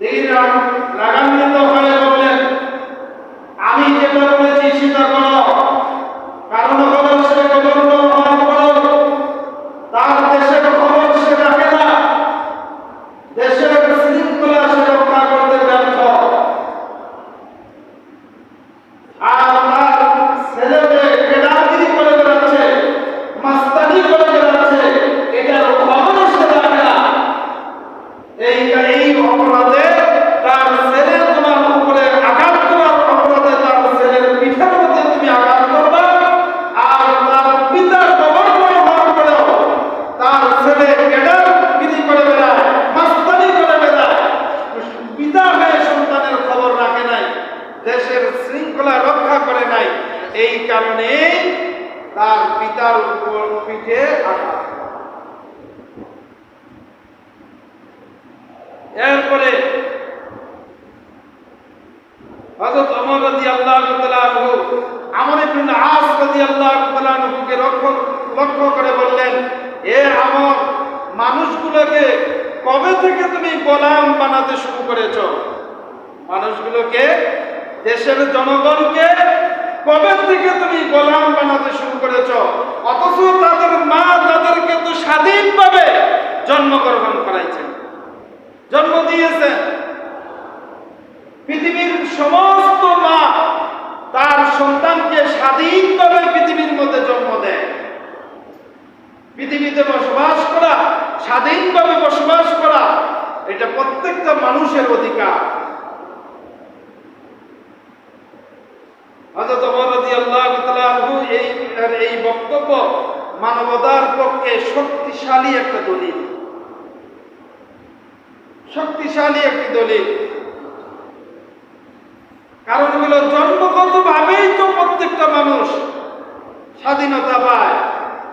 দিন রাগান্বিত হয়ে বললেন আমি যে বলেছি সেটা করো কারণ হলো সে গভর্ন হওয়ার পরও তার দেশের খবর সে রাখে না দেশের শৃঙ্খলা সে রক্ষা করতে ব্যর্থ আর তার ছেলেকে কেদারগিরি করে বেড়াচ্ছে মাস্তানি করে বেড়াচ্ছে এটার খবর সে রাখে না এই এই অপরাধে তার ছেলে তোমার উপরে আঘাত করার অপরাধে তার ছেলের পিঠের মধ্যে তুমি আঘাত করবা আর তার পিতার কবর করে হওয়ার পরেও তার ছেলে কেডার বিধি করে বেড়ায় মাস্তানি করে বেড়ায় পিতা হয়ে সন্তানের খবর রাখে নাই দেশের শৃঙ্খলা রক্ষা করে নাই। এই কারণে তার পিতার উপর পিঠে এরপরে লক্ষ্য লক্ষ্য করে বললেন, এ আমর, মানুষগুলোকে কবে থেকে তুমি বানাতে শুরু করেছ? মানুষগুলোকে দেশের জনগণকে কবে থেকে তুমি গোলাম বানাতে শুরু করেছ? অথচ তাদের মা তাদেরকে তো স্বাধীনভাবে জন্মগ্রহণ করাইছেন। জন্ম দিয়েছেন। পৃথিবীর সমস্ত মা তার সন্তানকে স্বাধীনভাবে পৃথিবীর মধ্যে জন্ম দেয়। পৃথিবীতে বসবাস করা, স্বাধীনভাবে বসবাস করা, এটা প্রত্যেকটা মানুষের অধিকার হযরত ওমর রাদিয়াল্লাহু তাআলা আনহু এই এই বক্তব্য মানবতার পক্ষে শক্তিশালী একটা দলিল। শক্তিশালী একটি দলিল। কারণ হলো জন্মগত ভাবেই তো প্রত্যেকটা মানুষ স্বাধীনতা পায়।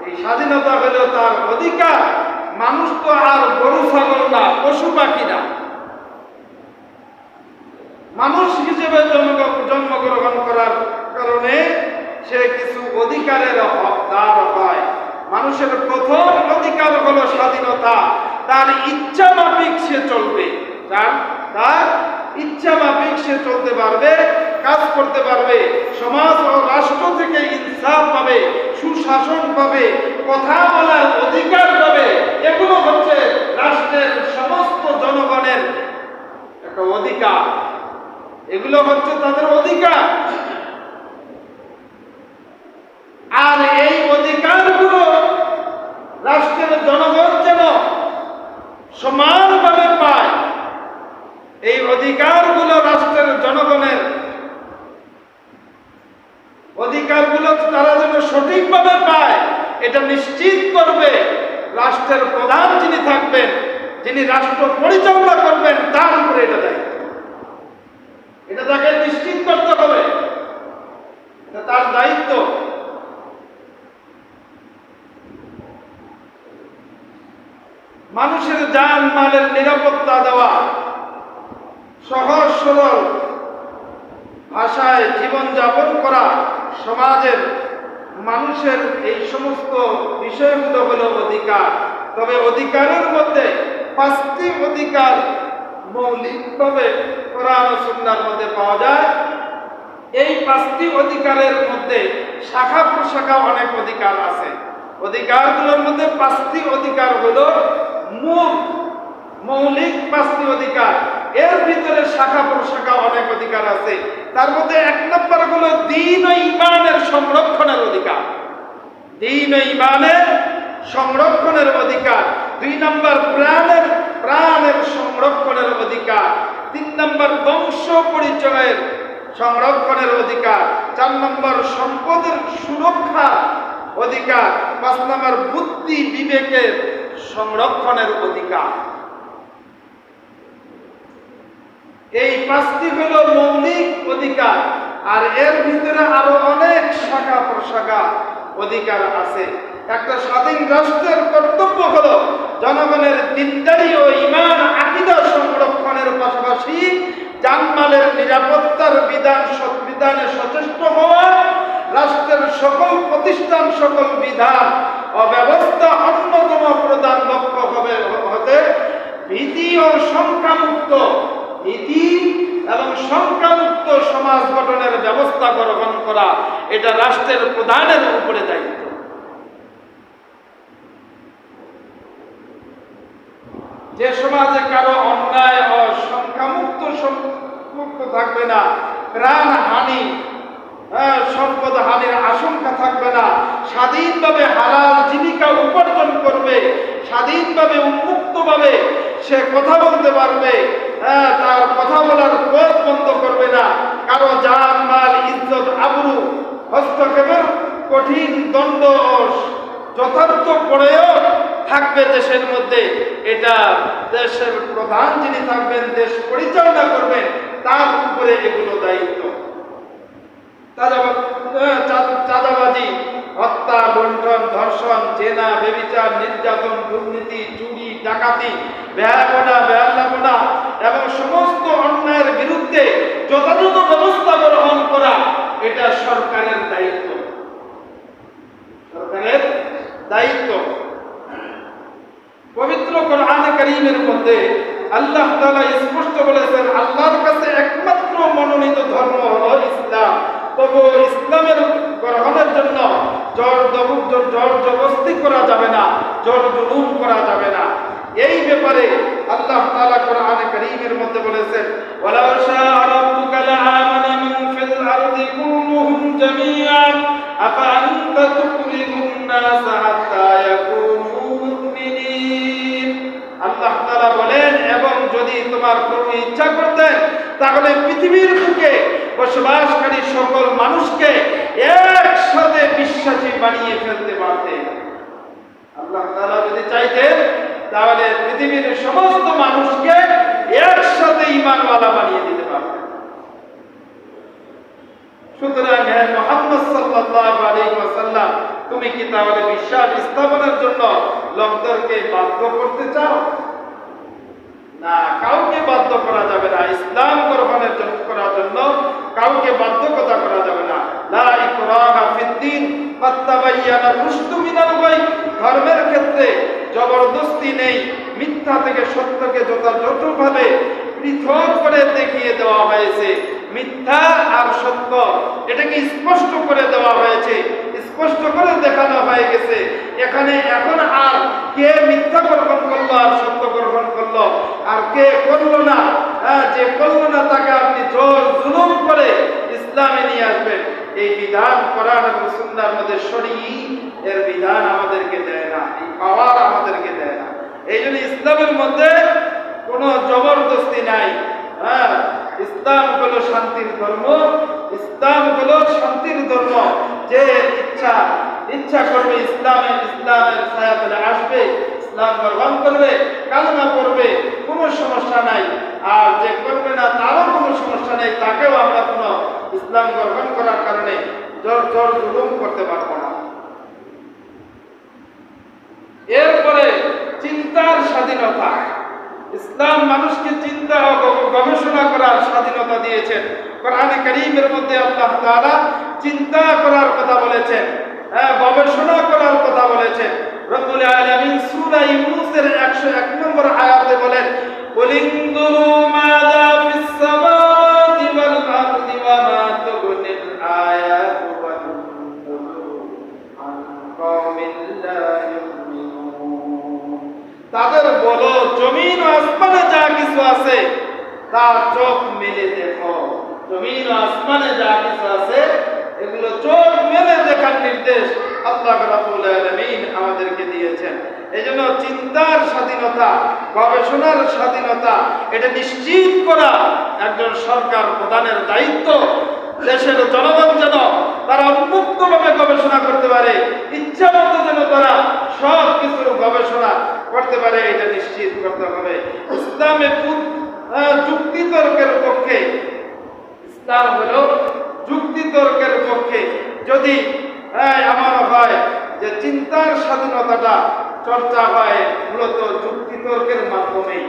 এই স্বাধীনতা হলো তার অধিকার। মানুষ তো আর গরু, ছাগল না, পশু পাখি না। মানুষ হিসেবে জন্ম জন্মগ্রহণ করার কারণে সে কিছু অধিকারের হকদার হয় মানুষের প্রথম অধিকার হলো স্বাধীনতা। তার ইচ্ছা মাফিক সে চলবে। তার তার ইচ্ছা মাফিক সে চলতে পারবে, কাজ করতে পারবে। সমাজ ও রাষ্ট্র থেকে ইনসাফ পাবে, সুশাসন পাবে, কথা বলার অধিকার পাবে। এগুলো হচ্ছে রাষ্ট্রের সমস্ত জনগণের একটা অধিকার। এগুলো হচ্ছে তাদের অধিকার। আর এই অধিকারগুলো রাষ্ট্রের জনগণ যেন সমানভাবে পায়, এই অধিকারগুলো রাষ্ট্রের জনগণের, অধিকারগুলো তারা যেন সঠিকভাবে পায়, এটা নিশ্চিত করবে রাষ্ট্রের প্রধান যিনি থাকবেন, যিনি রাষ্ট্র পরিচালনা করবেন, তার উপরে এটা দায়িত্ব। এটা তাকে নিশ্চিত করতে হবে এটা তার দায়িত্ব মানুষের যান মালের নিরাপত্তা দেওয়া সহজ সরল ভাষায় জীবনযাপন করা সমাজের মানুষের এই সমস্ত বিষয়গুলো হলো অধিকার। তবে অধিকারের মধ্যে পাঁচটি অধিকার মৌলিকভাবে কোরআন ও মধ্যে পাওয়া যায়। এই পাঁচটি অধিকারের মধ্যে শাখা প্রশাখা অনেক অধিকার আছে। অধিকারগুলোর মধ্যে পাঁচটি অধিকার হলো মূল মৌলিক পাঁচটি অধিকার। এর ভিতরে শাখা প্রশাখা অনেক অধিকার আছে। তার মধ্যে এক নম্বর হলো দিন ও ইমানের সংরক্ষণের অধিকার। দিন ও ইমানের সংরক্ষণের অধিকার। দুই নম্বর প্রাণের প্রাণের সংরক্ষণের অধিকার। তিন নম্বর বংশ পরিচয়ের সংরক্ষণের অধিকার। চার নম্বর সম্পদের সুরক্ষা অধিকার। পাঁচ নম্বর বুদ্ধি বিবেকের সংরক্ষণের অধিকার। এই পাঁচটি হলো মৌলিক অধিকার, আর এর ভিতরে আরও অনেক শাখা প্রশাখা অধিকার আছে। একটা স্বাধীন রাষ্ট্রের কর্তব্য হলো জনগণের দিনদারি ও ইমান আকিদা সংরক্ষণের পাশাপাশি জানমালের নিরাপত্তার বিধান বিধানে সচেষ্ট হওয়া, রাষ্ট্রের সকল প্রতিষ্ঠান, সকল বিধান ও ব্যবস্থা অন্যতম প্রধান লক্ষ্য হবে, হতে ভীতি ও শঙ্কামুক্ত নীতি এবং সংখ্যামুক্ত সমাজ গঠনের ব্যবস্থা গ্রহণ করা, এটা রাষ্ট্রের প্রধানের উপরে দায়িত্ব। যে সমাজে কারও অন্যায় ও সম- থাকবে না প্রাণ হানি সম্পদ হানির আশঙ্কা থাকবে না। স্বাধীনভাবে হালাল জীবিকা উপার্জন করবে স্বাধীনভাবে উন্মুক্তভাবে সে কথা বলতে পারবে। হ্যাঁ, তার কথা বলার পথ বন্ধ করবে না। কারও জান মাল ইজ্জত আবরু হস্তক্ষেপের কঠিন দণ্ড যথার্থ পড়েও থাকবে দেশের মধ্যে। এটা দেশের প্রধান যিনি থাকবেন দেশ পরিচালনা করবেন তার উপরে এগুলো দায়িত্ব। চাঁদাবাজি, হত্যা লুণ্ঠন ধর্ষণ, জেনা, বেবিচার, নির্যাতন, দুর্নীতি, চুরি, ডাকাতি বেহাপনা বেহাল্লাপনা এবং সমস্ত অন্যায়ের বিরুদ্ধে যথাযথ ব্যবস্থা গ্রহণ করা, এটা সরকারের দায়িত্ব। সরকারের দায়িত্ব। পবিত্র কোরআনে কারীমের মধ্যে আল্লাহ তাআলা স্পষ্ট বলেছেন, আল্লাহর কাছে একমাত্র মনোনীত ধর্ম হলো ইসলাম। তবু ইসলামের গ্রহণের জন্য জোর জোর জবস্তি করা যাবে না, জোর জুলুম করা যাবে না। এই ব্যাপারে আল্লাহ তাআলা কোরআনে কারীমের মধ্যে বলেছেন ওয়ালাউ শাআ রাব্বুকা লাআমানা মান ফিল আরদি কুল্লুহুম জামিআন আফা আনতা তুকরিহুন নাস হাত্তা ইয়াকুনু মুমিনিন? আল্লাহ তাআলা বলেন, এবং যদি তোমার প্রভু ইচ্ছা করতেন, তাহলে পৃথিবীর বুকে বসবাসকারী সকল মানুষকে একসাথে বিশ্বাসী বানিয়ে ফেলতে পারতেন। আল্লাহ তাআলা যদি চাইতেন, তাহলে পৃথিবীর সমস্ত মানুষকে একসাথে ইমানওয়ালা বানিয়ে দিতে পারতেন। তুমি কি তাহলে বিশ্বাস স্থাপনের জন্য লোকদেরকে বাধ্য করতে চাও? না, কাউকে বাধ্য করা যাবে না। ইসলাম গ্রহণের জন্য জন্য কাউকে বাধ্যকতা করা যাবে না। লা ইকরাহা ফিদ্দিন রুশদু মিনাল ধর্মের ক্ষেত্রে জবরদস্তি নেই, মিথ্যা থেকে সত্যকে যথাযথভাবে পৃথক করে দেখিয়ে দেওয়া হয়েছে। মিথ্যা আর সত্য এটাকে স্পষ্ট করে দেওয়া হয়েছে। স্পষ্ট করে দেখানো হয়ে গেছে। এখানে এখন আর কে মিথ্যা গ্রহণ করল আর সত্য গ্রহণ করল? আর কে করল না? যে না তাকে আপনি জোর জুলুম করে ইসলামে নিয়ে আসবেন, এই বিধান কোরআন এবং সুন্নাহর মধ্যে সরি এর বিধান আমাদেরকে দেয় না, এই পাওয়ার আমাদেরকে দেয় না। এই জন্য ইসলামের মধ্যে কোনো জবরদস্তি নাই। হ্যাঁ ইসলাম হলো শান্তির ধর্ম, ইসলাম হলো শান্তির ধর্ম। যে ইচ্ছা ইচ্ছা করবে ইসলামে ইসলামের ছায়াতলে আসবে। ইসলাম গ্রহণ করবে, কালমা করবে কোনো সমস্যা নাই। আর যে করবে না, তারও কোনো সমস্যা নেই, তাকেও আমরা কোনো ইসলাম গ্রহণ করার কারণে জোর জোর জুলুম করতে পারব না। এরপরে চিন্তার স্বাধীনতা। ইসলাম মানুষকে চিন্তা ও গবেষণা করার স্বাধীনতা দিয়েছেন। কোরআনে কারীমের মধ্যে আল্লাহ তাআলা চিন্তা করার কথা বলেছেন হ্যাঁ গবেষণা করার কথা বলেছেন। রব্বুল আলামিন সূরা ইউনূসের 101 নম্বর আয়াতে বলেন কুলিনদুরু মাযা ফিস সামাওয়াতি ওয়াল আরদি ওয়া মা তুগনিল আয়াতু আন কওমিন লা তাদের বলো, জমিন ও আসমানে যা কিছু আছে তা চোখ মেলে দেখো। জমিন ও আসমানে যা কিছু আছে, এগুলো চোখ মেলে দেখার নির্দেশ। আল্লাহ রাব্বুল আলামিন আমাদেরকে দিয়েছেন। এই জন্য চিন্তার স্বাধীনতা, গবেষণার স্বাধীনতা, এটা নিশ্চিত করা একজন সরকার প্রধানের দায়িত্ব। দেশের জনগণ যেন তারা উন্মুক্তভাবে গবেষণা করতে পারে ইচ্ছা মতো যেন তারা সব কিছুর গবেষণা করতে পারে, এটা নিশ্চিত করতে হবে। ইসলামে যুক্তি তর্কের পক্ষে, ইসলাম হলো যুক্তি তর্কের পক্ষে। যদি আহ, এমন হয় যে চিন্তার স্বাধীনতাটা চর্চা হয় মূলত যুক্তি তর্কের মাধ্যমেই।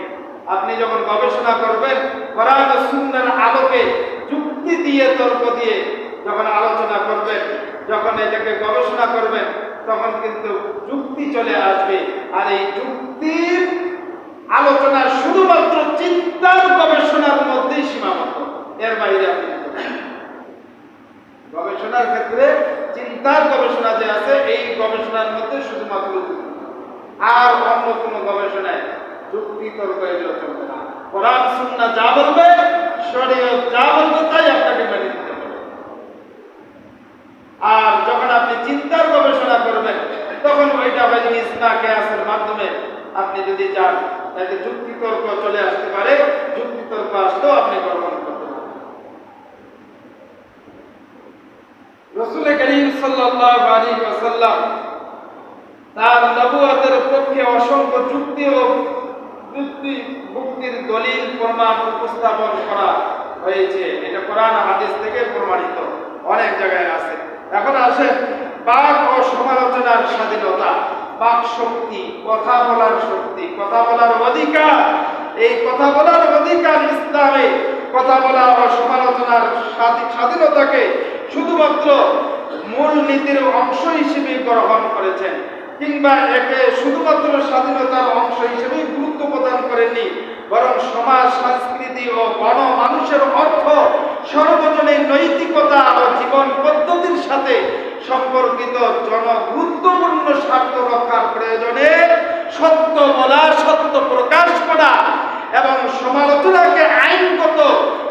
আপনি যখন গবেষণা করবেন কোরআন সুন্দর আলোকে যুক্তি দিয়ে তর্ক দিয়ে যখন আলোচনা করবেন যখন এটাকে গবেষণা করবেন তখন কিন্তু যুক্তি চলে আসবে। আর এই যুক্তির আলোচনা শুধুমাত্র চিন্তার গবেষণার গবেষণার ক্ষেত্রে চিন্তার গবেষণা যে আছে, এই গবেষণার মধ্যে শুধুমাত্র আর অন্য কোনো গবেষণায় যুক্তি, তর্ক কোরআন, সুন্না যা বলবে, শরীয়ত যা বলবে, তাই আপনাকে মেনে দিতে হবে। আর যখন আপনি চিন্তার গবেষণা করবেন, তখন ওইটা হয়তো ইসমা কেয়াসের মাধ্যমে আপনি যদি যান, তাহলে যুক্তি, তর্ক চলে আসতে পারে। যুক্তি, তর্ক আসতেও আপনি গ্রহণ করতে সাল্লাল্লাহু আলাইহি ওয়াসাল্লাম, তার নবুয়তের পক্ষে অসংখ্য যুক্তি ও যুক্তি মুক্তির দলিল প্রমাণ উপস্থাপন করা হয়েছে। এটা কোরআন হাদিস থেকে প্রমাণিত। অনেক জায়গায় আছে। এখন আসেন বাক ও সমালোচনার স্বাধীনতা, বাক শক্তি, কথা বলার শক্তি, কথা বলার অধিকার। এই কথা বলার অধিকার ইসলামে, কথা বলা ও সমালোচনার স্বাধীনতাকে শুধুমাত্র মূল নীতির অংশ হিসেবে গ্রহণ করেছেন কিংবা একে শুধুমাত্র স্বাধীনতার অংশ হিসেবেই গুরুত্ব প্রদান করেননি, বরং সমাজ, সংস্কৃতি ও গণ মানুষের অর্থ, সর্বজনীন নৈতিকতা ও জীবন পদ্ধতির সাথে সম্পর্কিত জন গুরুত্বপূর্ণ স্বার্থ রক্ষার প্রয়োজনে সত্য বলা, সত্য প্রকাশ করা এবং সমালোচনাকে আইনগত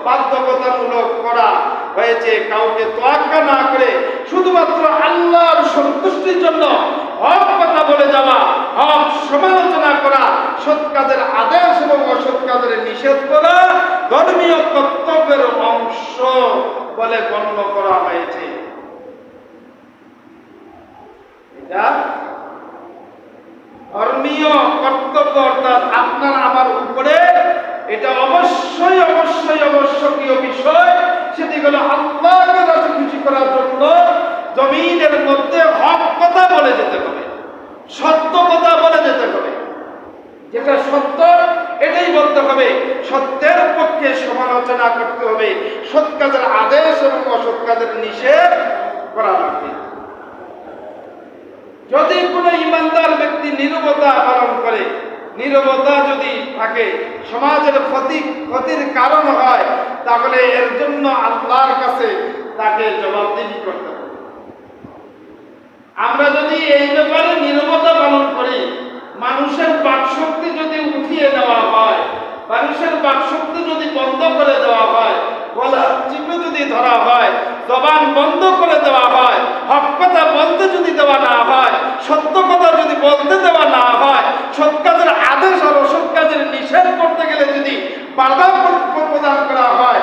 বাধ্যকতামূলক করা হয়েছে, কাউকে তোয়াক্কা না করে শুধুমাত্র আল্লাহর সন্তুষ্টির জন্য হক কথা বলে যাওয়া, হক সমালোচনা করা, সৎ কাজের আদেশ এবং অসৎ কাজের নিষেধ করা ধর্মীয় কর্তব্যের অংশ বলে গণ্য করা হয়েছে। এটা ধর্মীয় কর্তব্য, অর্থাৎ আপনার আমার উপরে এটা অবশ্যই অবশ্যই, অবশ্যকীয় বিষয়। সেটি হলো আল্লাহকে রাজি খুশি করার জন্য জমিনের মধ্যে হক কথা বলে যেতে হবে, সত্য কথা বলে যেতে হবে। যেটা সত্য, এটাই বলতে হবে, সত্যের পক্ষে সমালোচনা করতে হবে, সৎ কাজের আদেশ এবং অসৎ কাজের নিষেধ করা লাগবে। যদি কোনো ইমানদার ব্যক্তি নীরবতা পালন করে নীরবতা যদি থাকে, সমাজের ক্ষতি, ক্ষতির কারণ হয়, তাহলে এর জন্য আল্লাহর কাছে তাকে জবাবদিহি করতে হবে। আমরা যদি এই ব্যাপারে নীরবতা পালন করি, মানুষের বাকশক্তি যদি উঠিয়ে দেওয়া হয়, মানুষের বাকশক্তি যদি বন্ধ করে দেওয়া হয়, গলা চিপে যদি ধরা হয়, জবান বন্ধ করে দেওয়া হয়, হক কথা বলতে যদি দেওয়া না হয়, সত্য কথা যদি বলতে দেওয়া সৎ কাজের আদেশ আর অসৎ কাজের নিষেধ করতে গেলে যদি বাধা প্রদান করা হয়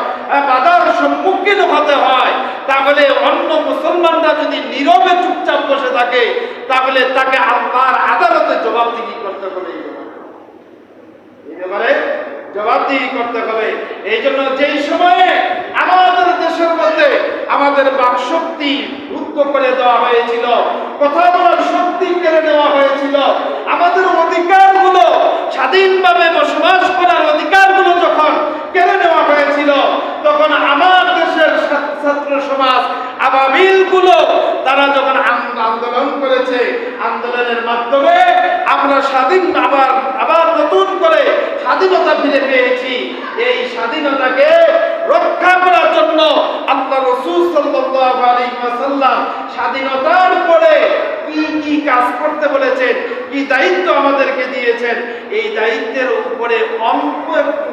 বাধার সম্মুখীন হতে হয়, তাহলে অন্য মুসলমানরা যদি নীরবে চুপচাপ বসে থাকে, তাহলে তাকে আল্লাহর আদালতে জবাবদিহি করতে হবে এই ব্যাপারে। জবাবদিহি করতে হবে। এই জন্য যেই সময়ে আমাদের দেশের মধ্যে আমাদের বাকশক্তি রুদ্ধ করে দেওয়া হয়েছিল কথা বলার শক্তি কেড়ে নেওয়া হয়েছিল, আমাদের অধিকারগুলো স্বাধীনভাবে বসবাস করার অধিকারগুলো যখন কেড়ে নেওয়া হয়েছিল, তখন আমার ছাত্র সমাজ আবাবিলগুলো তারা যখন আন্দোলন করেছে, আন্দোলনের মাধ্যমে আমরা স্বাধীন, আবার আবার নতুন করে স্বাধীনতা ফিরে পেয়েছি। এই স্বাধীনতাকে রক্ষা করার জন্য আল্লাহ রসুল স্বাধীনতার পরে কি কি কাজ করতে বলেছেন, কি দায়িত্ব আমাদেরকে দিয়েছেন, এই দায়িত্বের উপরে একটু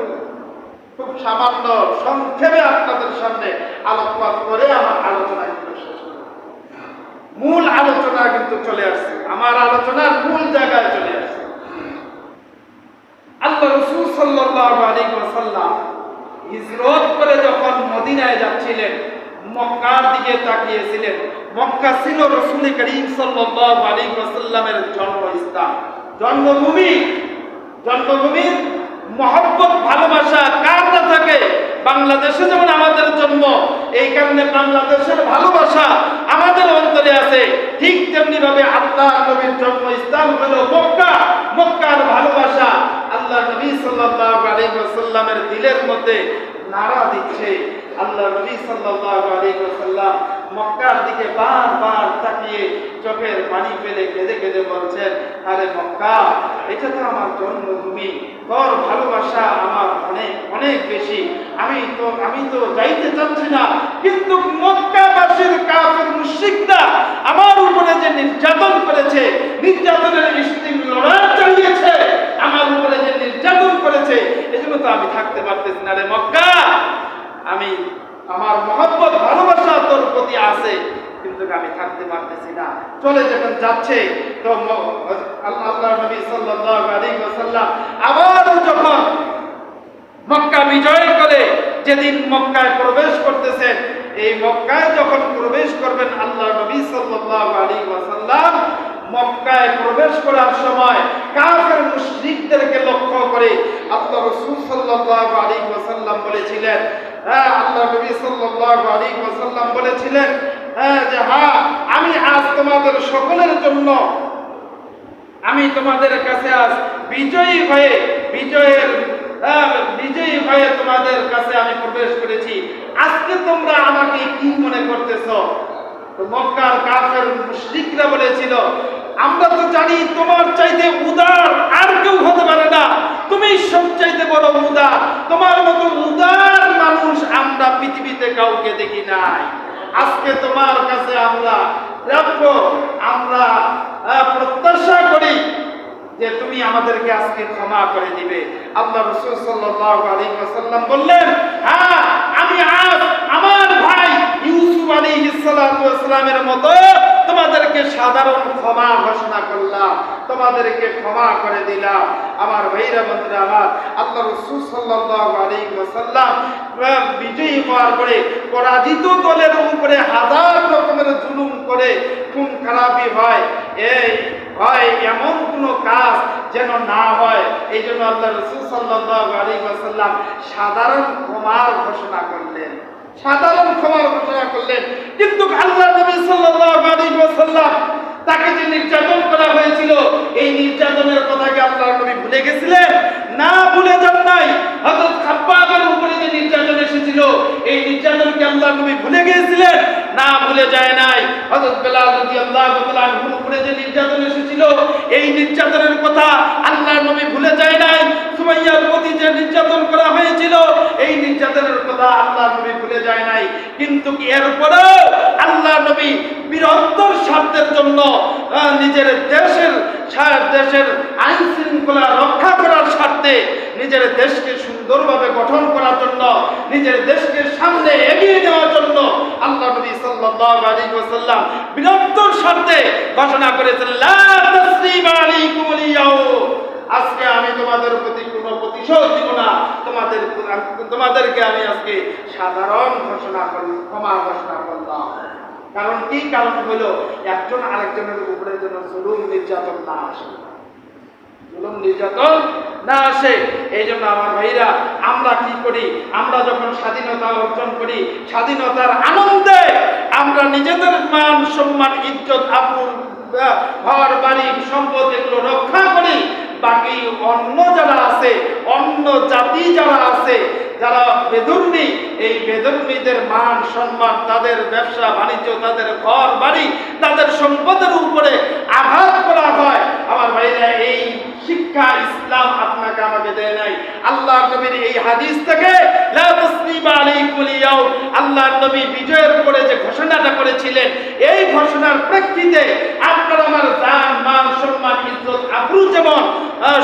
খুব সামান্য সংক্ষেপে আপনাদের সামনে আলোকপাত করে আমার আলোচনা মূল আলোচনা কিন্তু চলে আসছে। আমার আলোচনার মূল জায়গায় চলে আসছে। আল্লাহ রসুল সাল্লাল্লাহু আলাইহি ওয়াসাল্লাম হিজরত করে যখন মদিনায় যাচ্ছিলেন, মক্কার দিকে তাকিয়েছিলেন। মক্কা ছিল রসুল করিম সাল্লাল্লাহু আলাইহি ওয়াসাল্লামের জন্মস্থান। জন্মভূমি? জন্মভূমির মহব্বত, ভালোবাসা কার না থাকে? বাংলাদেশে যেমন আমাদের জন্ম, এই কারণে বাংলাদেশের ভালোবাসা আমাদের অন্তরে আছে। ঠিক তেমনি ভাবে আল্লাহ নবীর জন্মস্থান হলো মক্কা। মক্কার ভালোবাসা আল্লাহ নবী সাল্লাল্লাহু আলাইহি ওয়াসাল্লামের দিলের মধ্যে নাড়া দিচ্ছে। আল্লাহ নবী সাল্লাল্লাহু আলাইহি ওয়াসাল্লাম মক্কার দিকে বারবার তাকিয়ে চোখের পানি ফেলে কেঁদে কেঁদে বলছেন, আরে মক্কা, এটা তো আমার জন্মভূমি। তোর ভালোবাসা আমার অনেক অনেক বেশি। আমি তো আমি তো যাইতে চাচ্ছি না, কিন্তু মক্কাবাসীর কাফের মুশরিকরা আমার উপরে যে নির্যাতন করেছে, নির্যাতনের স্টিম লড়াই চালিয়েছে, আমার উপরে যে নির্যাতন করেছে। এজন্য তো আমি থাকতে পারতেছি না রে মক্কা। আমি আমার মহব্বত, ভালোবাসা তোর প্রতি আছে, কিন্তু আমি থাকতে পারতেছি না। চলে যখন যাচ্ছে, তো আল্লাহ নবী সাল্লাল্লাহু আলাইহি ওয়াসাল্লাম আবার যখন মক্কা বিজয় করে, যেদিন মক্কায় প্রবেশ করতেছেন, এই মক্কায় যখন প্রবেশ করবেন আল্লাহ নবী সাল্লাল্লাহু আলাইহি ওয়াসাল্লাম মক্কায় প্রবেশ করার সময় কাফের মুশরিকদেরকে লক্ষ্য করে আল্লাহ রাসূল সাল্লাল্লাহু আলাইহি ওয়াসাল্লাম বলেছিলেন হ্যাঁ আল্লাহ নবী সাল্লাল্লাহু আলাইহি ওয়াসাল্লাম বলেছিলেন হ্যাঁ যে হ্যাঁ আমি আজ তোমাদের সকলের জন্য আমি তোমাদের কাছে আজ বিজয়ী হয়ে বিজয়ের আহ, বিজয়ী হয়ে তোমাদের কাছে আমি প্রবেশ করেছি। আজকে তোমরা আমাকে কি মনে করতেছ? মক্কার কাফের মুশরিকরা বলেছিল, আমরা তো জানি তোমার চাইতে উদার আর কেউ হতে পারে না। তুমি সবচাইতে বড় উদার। তোমার মতো উদার মানুষ আমরা পৃথিবীতে কাউকে দেখি নাই। আজকে তোমার কাছে আমরা প্রাপ্য আমরা প্রত্যাশা করি যে তুমি আমাদেরকে আজকে ক্ষমা করে দিবে। আল্লাহ রসুল সাল্লাল্লাহু আলাইহি ওয়াসাল্লাম বললেন হ্যাঁ আমি আজ আমার ভাই আলাইহিস মতো তোমাদেরকে সাধারণ ক্ষমা ঘোষণা করলাম, তোমাদেরকে ক্ষমা করে দিলাম। আমার বন্ধুরা, আমার আল্লাহ রসুল বিজয়ী হওয়ার পরে পরাজিত দলের উপরে হাজার রকমের জুলুম করে খুন খারাপি হয়। এই হয় এমন কোনো কাজ যেন না হয়। এই জন্য আল্লাহ রসুল সাল্লাল্লাহু আলাইহি ওয়াসাল্লাম সাধারণ ক্ষমার ঘোষণা করলেন। সাধারণ ক্ষমার ঘোষণা করলেন। কিন্তু আল্লাহ নবী সাল্লাল্লাহু আলাইহি ওয়াসাল্লাম তাকে যে নির্যাতন করা হয়েছিল, এই নির্যাতনের কথা কি আল্লাহ নবী ভুলে গেছিলেন। না ভুলে যান নাই। হযরত খাব্বাবের উপরে যে নির্যাতন এসেছিল, এই নির্যাতনকে আল্লাহ নবী ভুলে গিয়েছিলেন, না ভুলে যায় নাই। হযরত বেলাল রাদিয়াল্লাহু তাআলা আনহুর উপরে যে নির্যাতন এসেছিল, এই নির্যাতনের কথা আল্লাহ নবী ভুলে যায় নাই। সুমাইয়ার প্রতি যে নির্যাতন করা হয়েছিল, এই নির্যাতনের কথা আল্লাহ নবী ভুলে যায় নাই। কিন্তু এরপরেও আল্লাহ নবী বীরত্বর স্বার্থের জন্য নিজের দেশের দেশের আইন শৃঙ্খলা রক্ষা করার স্বার্থে নিজের দেশকে সুন্দরভাবে গঠন করার জন্য, নিজের দেশকে সামনে এগিয়ে নেওয়ার জন্য আল্লাহ নবী সাল্লাল্লাহু আলাইহি ওয়াসাল্লাম বীরত্বর স্বার্থে ঘোষণা করেছেন, লা তাসরিবা আলাইকুমুল ইয়াউম আজকে আমি তোমাদের প্রতি কোনো প্রতিশোধ দিব না। তোমাদের তোমাদেরকে আমি আজকে সাধারণ ঘোষণা করি, ক্ষমা ঘোষণা করলাম। কারণ কি? কারণ হলো একজন আরেকজনের উপরে যেন জুলুম, নির্যাতন না আসে। জুলুম, নির্যাতন না আসে এই জন্য আমার ভাইরা, আমরা কি করি? আমরা যখন স্বাধীনতা অর্জন করি, স্বাধীনতার আনন্দে আমরা নিজেদের মান, সম্মান, ইজ্জত আপুর ঘর, বাড়ি, সম্পদ এগুলো রক্ষা করি। বাকি অন্য যারা আছে, অন্য জাতি যারা আছে, যারা বেদুর্মী এই বেদুর্মীদের মান, সম্মান, তাদের ব্যবসা, বাণিজ্য, তাদের ঘর, বাড়ি, তাদের সম্পদের উপরে আঘাত করা হয় আমার ভাইরা এই শিক্ষা ইসলাম আপনাকে আমাকে দেয় নাই আল্লাহ নবীর এই হাদিস থেকে আল্লাহ নবী বিজয়ের উপরে যে ঘোষণাটা করেছিলেন, এই ঘোষণার প্রেক্ষিতে আপনার আমার জান, মান, সম্মান, ইজ্জত, আবরু যেমন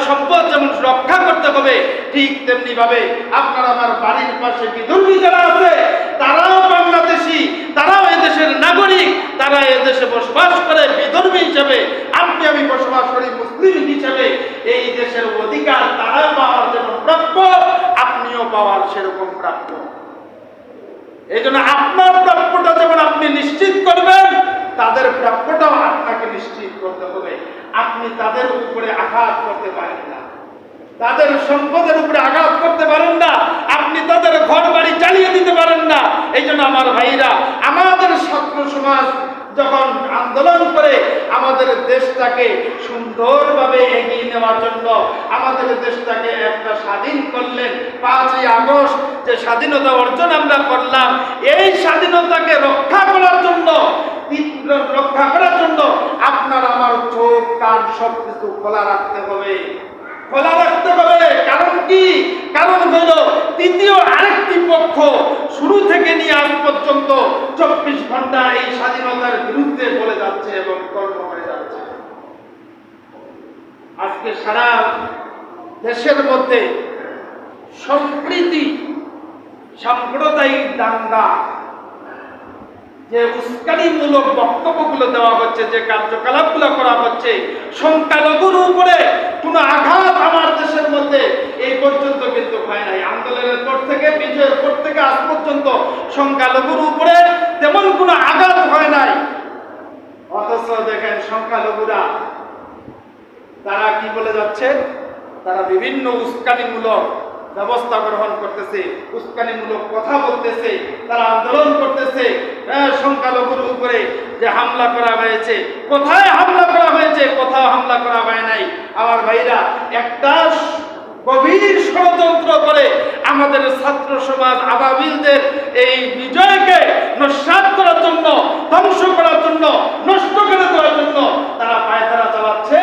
সম্পদ যেমন রক্ষা করতে হবে, ঠিক তেমনি ভাবে আপনার আমার বাড়ির পাশে বিধর্মী যারা আছে, তারাও বাংলাদেশি, তারাও এদেশের নাগরিক, তারা এদেশে বসবাস করে বিধর্মী হিসাবে আপনি আমি বসবাস করি মুসলিম হিসাবে, এই দেশের অধিকার তারা পাওয়ার যেমন প্রাপ্য, আপনিও পাওয়ার সেরকম প্রাপ্য। এই জন্য আপনার প্রাপ্যটা যেমন আপনি নিশ্চিত করবেন, তাদের প্রাপ্যটাও আপনাকে নিশ্চিত করতে হবে। আপনি তাদের উপরে আঘাত করতে পারেন না। তাদের সম্পদের উপরে আঘাত করতে পারেন না। আপনি তাদের ঘর বাড়ি চালিয়ে দিতে পারেন না। এই জন্য আমার ভাইরা, আমাদের ছাত্র সমাজ যখন আন্দোলন করে আমাদের দেশটাকে সুন্দরভাবে এগিয়ে নেওয়ার জন্য আমাদের দেশটাকে একটা স্বাধীন করলেন পাঁচই আগস্ট যে স্বাধীনতা অর্জন আমরা করলাম, এই স্বাধীনতাকে রক্ষা করার জন্য রক্ষা করার জন্য আপনার আমার চোখ, কান সব কিছু খোলা রাখতে হবে। খোলা রাখতে হবে। কারণ কি? কারণ হলো তৃতীয় আরেকটি পথ শুরু থেকে নিয়ে আজ পর্যন্ত চব্বিশ ঘণ্টা এই স্বাধীনতার বিরুদ্ধে বলে যাচ্ছে এবং কর্ম করে যাচ্ছে। আজকে সারা দেশের মধ্যে সম্প্রীতি, সাম্প্রদায়িক দাঙ্গা যে উস্কানিমূলক বক্তব্যগুলো দেওয়া হচ্ছে, যে কার্যকলাপগুলো করা হচ্ছে, সংখ্যালঘুর উপরে কোনো আঘাত আমার দেশের মধ্যে এই পর্যন্ত কিন্তু হয় নাই। আন্দোলনের পর থেকে, বিজয়ের পর থেকে, আজ পর্যন্ত সংখ্যালঘুর উপরে তেমন কোনো আঘাত হয় নাই। অথচ দেখেন সংখ্যালঘুরা, তারা কি বলে যাচ্ছে? তারা বিভিন্ন উস্কানিমূলক ব্যবস্থা গ্রহণ করতেছে, উস্কানিমূলক কথা বলতেছে, তারা আন্দোলন করতেছে। সংখ্যালঘুর উপরে যে হামলা করা হয়েছে, কোথায় হামলা করা হয়েছে, কোথাও হামলা করা হয় নাই। আমার ভাইরা, একটা গভীর ষড়যন্ত্র করে আমাদের ছাত্র সমাজ, আবাবিলদের এই বিজয়কে নস্বাত করার জন্য ধ্বংস করার জন্য নষ্ট করে দেওয়ার জন্য তারা পায়তারা চালাচ্ছে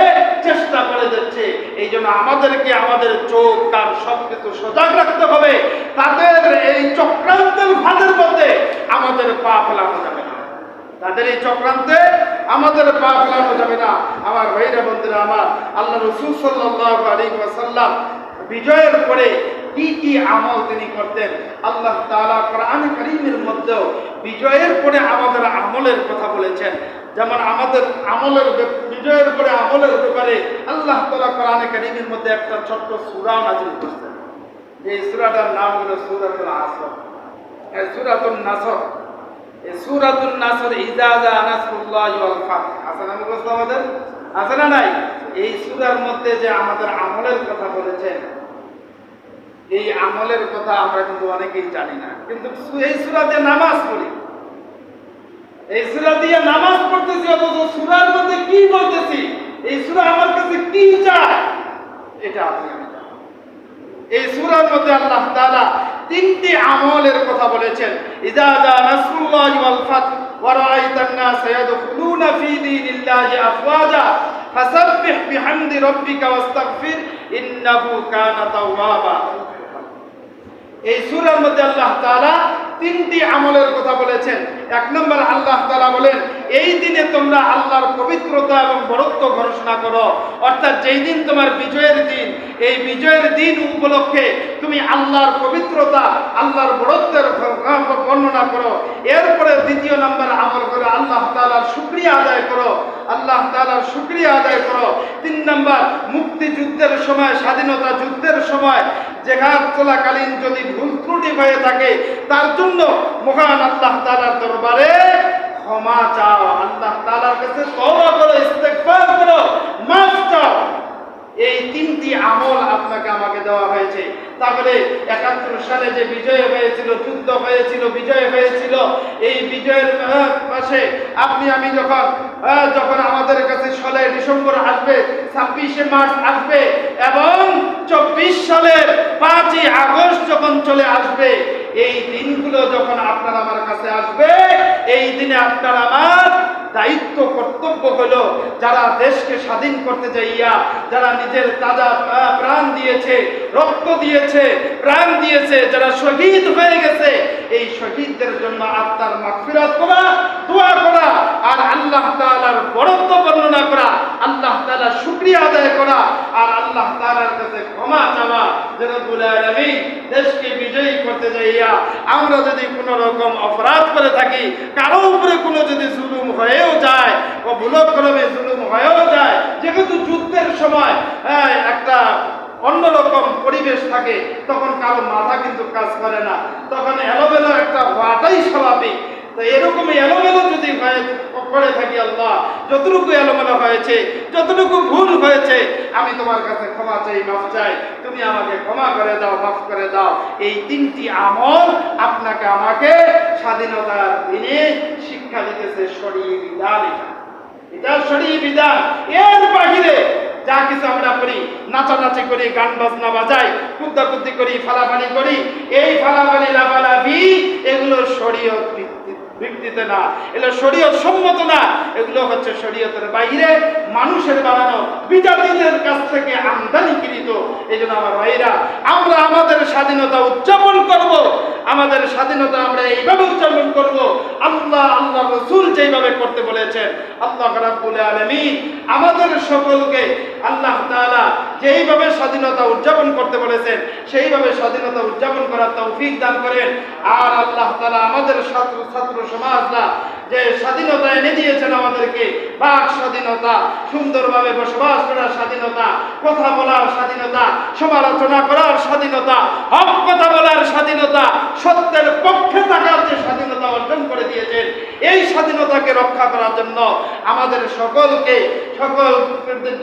চেষ্টা করে যাচ্ছে এই জন্য আমাদেরকে আমাদের চোখ কান সবকিছু সজাগ রাখতে হবে তাদের এই চক্রান্তের ফাঁদের মধ্যে আমাদের পা ফেলানো যাবে না তাদের এই চক্রান্তে আমাদের পা ফেলানো যাবে না। আমার ভাইরা, বন্ধুরা, আমার আল্লাহ রসুল সাল্লাহ বিজয়ের পরে কি কি আমল তিনি করতেন, আল্লাহ কোরআন কারীমের মধ্যেও বিজয়ের পরে আমাদের আমলের কথা বলেছেন। যেমন আমাদের আমলের বিজয়ের পরে আমলের ব্যাপারে আল্লাহ তাআলা কোরআন কারীমের মধ্যে একটা ছোট্ট সূরা নাযিল করছেন। যে সুরাটার নাম হলো সূরাতুল আসর। এই সূরাতুন নাসর। এই সূরাতুন নাসর ইজাজা আনাসুল্লাহ ওয়াল ফাত আছে না মুখস্থ আমাদের? আছে না নাই? এই সূরার মধ্যে যে আমাদের আমলের কথা বলেছেন, এই আমলের কথা আমরা কিন্তু অনেকেই জানি না। কিন্তু এই সূরাতে নামাজ পড়ি। এই সূরা দিয়ে নামাজ পড়তেছি অথচ সূরার মধ্যে কি বলতেছি? এই সূরা আমার কাছে কি চায়? এটা আপনি। এই সূরার মধ্যে আল্লাহ তাআলা তিনটি আমলের কথা বলেছেন। ইজা জা নাসরুল্লাহি ওয়াল ফাত, ওয়া রাআইতান নাস ইয়াদখুলুনা ফি দীনিল্লাহি আফওয়াজা, ফাসাব্বিহ বিহামদি রাব্বিকা ওয়াস্তাগফির, ইন্নাহু কানা তাওয়াবা। এই সূরার মধ্যে আল্লাহ তাআলা তিনটি আমলের কথা বলেছেন। এক নম্বর আল্লাহ তাআলা বলেন এই দিনে তোমরা আল্লাহর পবিত্রতা এবং বরত্ব ঘোষণা করো। অর্থাৎ যেই দিন তোমার বিজয়ের দিন, এই বিজয়ের দিন উপলক্ষে তুমি আল্লাহর পবিত্রতা, আল্লাহর বরত্বের বর্ণনা করো। এরপরে দ্বিতীয় নম্বর আমল করে আল্লাহ তাআলার শুকরিয়া আদায় করো। আল্লাহ তাআলার শুকরিয়া আদায় করো। তিন নম্বর, মুক্তিযুদ্ধের সময়, স্বাধীনতা যুদ্ধের সময়, জেহাদ চলাকালীন যদি ভুল ত্রুটি হয়ে থাকে, তার জন্য মহান আল্লাহ তাআলার দরবারে ক্ষমা চাও আল্লাহ তালার কাছে তওবা করো ইস্তেগফার করো মাফ চাও। এই তিনটি আমল আপনাকে আমাকে দেওয়া হয়েছে। তারপরে একাত্তর সালে যে বিজয় হয়েছিল, যুদ্ধ হয়েছিল, বিজয় হয়েছিল, এই বিজয়ের পাশে আপনি, আমি যখন যখন আমাদের কাছে সালে ডিসেম্বর আসবে, ছাব্বিশে মার্চ আসবে, এবং চব্বিশ সালের পাঁচই আগস্ট যখন চলে আসবে, এই দিনগুলো যখন আপনার আমার কাছে আসবে, এই দিনে আপনার আমার দায়িত্ব, কর্তব্য হলো যারা দেশকে স্বাধীন করতে যাইয়া যারা নিজের তাজা প্রাণ দিয়েছে, রক্ত দিয়েছে, প্রাণ দিয়েছে, যারা শহীদ হয়ে গেছে এই শহীদদের জন্য আত্মার মাগফিরাত করা দোয়া করা আর আল্লাহ তাআলার বরত্ব বর্ণনা করা আল্লাহ তাআলার শুকরিয়া আদায় করা আর আল্লাহ তাআলার কাছে ক্ষমা চাওয়া যে রব্বুল দেশকে বিজয়ী করতে যাইয়া আমরা যদি কোনো রকম অপরাধ করে থাকি কারও উপরে কোনো যদি জুলুম হয়েও যায় ও ভুলক্রমে জুলুম হয়েও যায় যেহেতু যুদ্ধের সময় হ্যাঁ, একটা অন্যরকম পরিবেশ থাকে, তখন কারও মাথা কিন্তু কাজ করে না। তখন এলোমেলো একটা হওয়াটাই স্বাভাবিক তো এরকম এলোমেলো যদি হয়ে করে থাকি আল্লাহ, যতটুকু এলোমেলো হয়েছে, যতটুকু ভুল হয়েছে, আমি তোমার কাছে ক্ষমা চাই, মাফ চাই। তুমি আমাকে ক্ষমা করে দাও, মাফ করে দাও। এই তিনটি আমল আপনাকে আমাকে স্বাধীনতার দিনে শিক্ষা দিতেছে শরীর বিধান এটা। এটা শরীর বিধান। এর বাহিরে যা কিছু আমরা করি, নাচানাচি করি, গান বাজনা বাজাই, কুদ্দাকুদ্দি করি, ফালাফানি করি, এই ফালাফানি লাফালাফি, এগুলো শরীয়ত ভিত্তিতে না, এগুলো শরীয়ত সম্মত না, এগুলো হচ্ছে শরীয়তের বাইরে, মানুষের বানানো, বিজাতিদের কাছ থেকে আমদানিকৃত। এই জন্য আমার ভাইরা আমরা আমাদের স্বাধীনতা উদযাপন করব, আমাদের স্বাধীনতা আমরা এইভাবে উদযাপন করব। আল্লাহ আল্লাহ রসুল যেইভাবে করতে বলেছেন, আল্লাহ রাব্বুল আলামিন আমাদের সকলকে আল্লাহ তাআলা যেইভাবে স্বাধীনতা উদযাপন করতে বলেছেন, সেইভাবে স্বাধীনতা উদযাপন করার তৌফিক দান করেন। আর আল্লাহ তালা আমাদের ছাত্র ছাত্র সমাজরা যে স্বাধীনতা এনে দিয়েছেন আমাদেরকে বাক স্বাধীনতা, সুন্দরভাবে বসবাস করার স্বাধীনতা, কথা বলার স্বাধীনতা, সমালোচনা করার স্বাধীনতা, হক কথা বলার স্বাধীনতা, সত্যের পক্ষে থাকার যে স্বাধীনতা অর্জন করে দিয়েছেন, এই স্বাধীনতাকে রক্ষা করার জন্য আমাদের সকলকে, সকল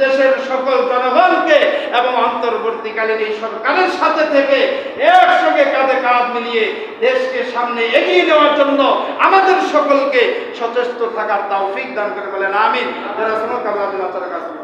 দেশের সকল জনগণকে এবং অন্তর্বর্তীকালীন এই সরকারের সাথে থেকে একসঙ্গে কাঁধে কাঁধ মিলিয়ে দেশকে সামনে এগিয়ে নেওয়ার জন্য আমাদের সকলকে সচেষ্ট থাকার তৌফিক দান করে বলেন আমিন যারা শোনো কামলা কাছে